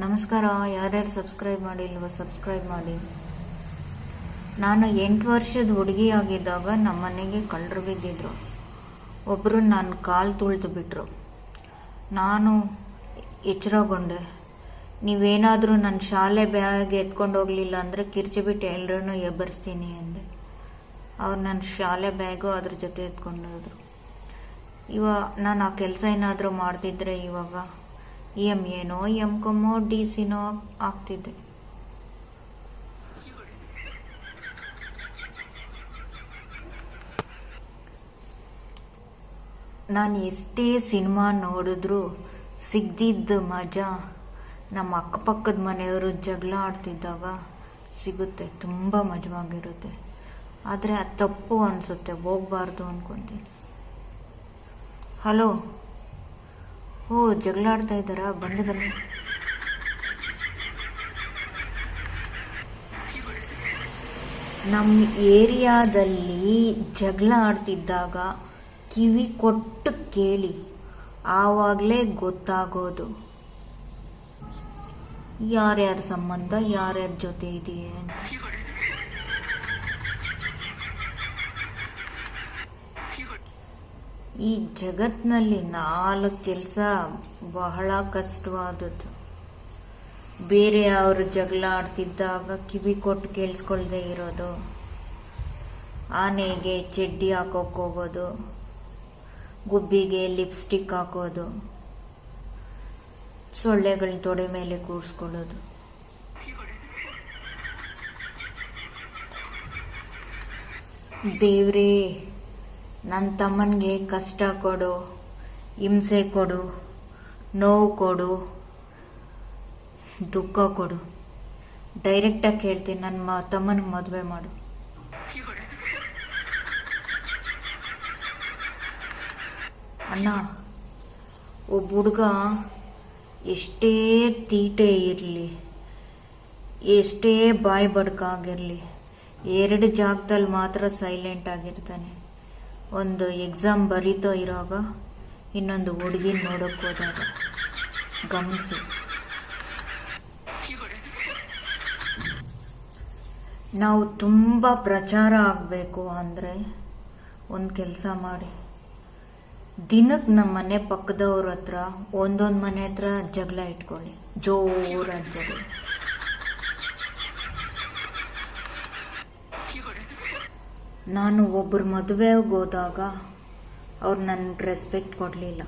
ನಮಸ್ಕಾರ, ಯಾರ್ಯಾರು subscribe ಮಾಡಿಲ್ವ subscribe ಮಾಡಿ. ನಾನು ಎಂಟು ವರ್ಷದ ಹುಡುಗಿ ಆಗಿದ್ದಾಗ ನಮ್ಮ ಮನೆಗೆ ಕಳ್ಳರು ಬಿದ್ದಿದ್ರು. ಒಬ್ಬರು ನನ್ನ ಕಾಲು ತುಳಿದು ಬಿಟ್ರು. ನಾನು ಎಚ್ಚರಗೊಂಡೆ. ನೀವೇನಾದರೂ ನನ್ನ ಶಾಲೆ ಬ್ಯಾಗ್ ಎತ್ಕೊಂಡು ಹೋಗ್ಲಿಲ್ಲ ಅಂದರೆ ಕಿರ್ಚಿಬಿಟ್ಟು ಎಲ್ಲರನ್ನೂ ಎಬ್ಬರಿಸ್ತೀನಿ ಅಂದೆ. ಅವ್ರು ನನ್ನ ಶಾಲೆ ಬ್ಯಾಗು ಅದ್ರ ಜೊತೆ ಎತ್ಕೊಂಡು ಇವಾಗ ನಾನು ಆ ಕೆಲಸ ಏನಾದರೂ ಮಾಡ್ತಿದ್ರೆ ಇವಾಗ ಎಂ ಏನೋ ಎಂ ಕಮ್ಮೋ, ಡಿ ಸಿನೋ ಆಗ್ತಿದೆ. ನಾನು ಎಷ್ಟೇ ಸಿನಿಮಾ ನೋಡಿದ್ರು ಸಿಗ್ದಿದ್ದ ಮಜಾ ನಮ್ಮ ಅಕ್ಕಪಕ್ಕದ ಮನೆಯವರು ಜಗಳ ಆಡ್ತಿದ್ದಾಗ ಸಿಗುತ್ತೆ, ತುಂಬ ಮಜವಾಗಿರುತ್ತೆ. ಆದರೆ ಅದು ತಪ್ಪು ಅನಿಸುತ್ತೆ, ಹೋಗ್ಬಾರ್ದು ಅಂದ್ಕೊತೀನಿ ಹಲೋ? ಓ ಜಗಳ ಆಡ್ತಾ ಇದ್ದಾರಾ? ಬನ್ನಿ ಬನ್ನಿ ನಮ್ಮ ಏರಿಯಾದಲ್ಲಿ ಜಗಳ ಆಡ್ತಿದ್ದಾಗ ಕಿವಿ ಕೊಟ್ಟು ಕೇಳಿ. ಆವಾಗಲೇ ಗೊತ್ತಾಗೋದು. ಯಾರ್ಯಾರ ಸಂಬಂಧ, ಯಾರ್ಯಾರ ಜೊತೆ ಇದೆಯೇ ಈ ಜಗತ್ನಲ್ಲಿ ನಾಲ್ಕು ಕೆಲಸ ಬಹಳ ಕಷ್ಟವಾದದ್ದು. ಬೇರೆ ಅವರು ಜಗಳ ಆಡ್ತಿದ್ದಾಗ ಕಿವಿ ಕೊಟ್ಟು ಕೇಳಿಸ್ಕೊಳ್ದೆ ಇರೋದು. ಆನೆಗೆ ಚಡ್ಡಿ ಹಾಕೋಕೆ ಹೋಗೋದು. ಗುಬ್ಬಿಗೆ ಲಿಪ್ಸ್ಟಿಕ್ ಹಾಕೋದು. ಸೊಳ್ಳೆಗಳ ತೊಡೆ ಮೇಲೆ ಕೂರಿಸ್ಕೊಳ್ಳೋದು. ದೇವ್ರೇ ನನ್ನ ತಮ್ಮನಿಗೆ ಕಷ್ಟ ಕೊಡು, ಹಿಂಸೆ ಕೊಡು, ನೋವು ಕೊಡು, ದುಃಖ ಕೊಡು. ಡೈರೆಕ್ಟಾಗಿ ಕೇಳ್ತೀನಿ ನನ್ನ ಮ, ತಮ್ಮನಿಗೆ ಮದುವೆ ಮಾಡು. ಅಣ್ಣ, ಒಬ್ಬ ಹುಡುಗ ಎಷ್ಟೇ ತೀಟೆ ಇರಲಿ, ಎಷ್ಟೇ ಬಾಯಿ ಬಡ್ಕಾಗಿರಲಿ ಎರಡು ಜಾಗದಲ್ಲಿ ಮಾತ್ರ ಸೈಲೆಂಟ್ ಆಗಿರ್ತಾನೆ. ಒಂದು ಎಕ್ಸಾಮ್ ಬರೀತಾ ಇರೋವಾಗ ಇನ್ನೊಂದು ಹುಡುಗಿ ನೋಡೋಕೆ ಹೋದಾಗ ಗಮನಿಸಿ. ನಾವು ತುಂಬ ಪ್ರಚಾರ ಆಗಬೇಕು ಅಂದರೆ ಒಂದು ಕೆಲಸ ಮಾಡಿ. ದಿನಕ್ಕೆ ನಮ್ಮ ಮನೆ ಪಕ್ಕದವ್ರ ಹತ್ರ ಒಂದೊಂದು ಮನೆ ಹತ್ರ ಜಗಳ ಇಟ್ಕೊಳ್ಳಿ. ಜೋರಾಗಿ ಜಗಳ. ನಾನು ಒಬ್ಬರು ಮದುವೆಗೆ ಹೋದಾಗ ಅವ್ರು ನನ್ನ ರೆಸ್ಪೆಕ್ಟ್ ಕೊಡಲಿಲ್ಲ.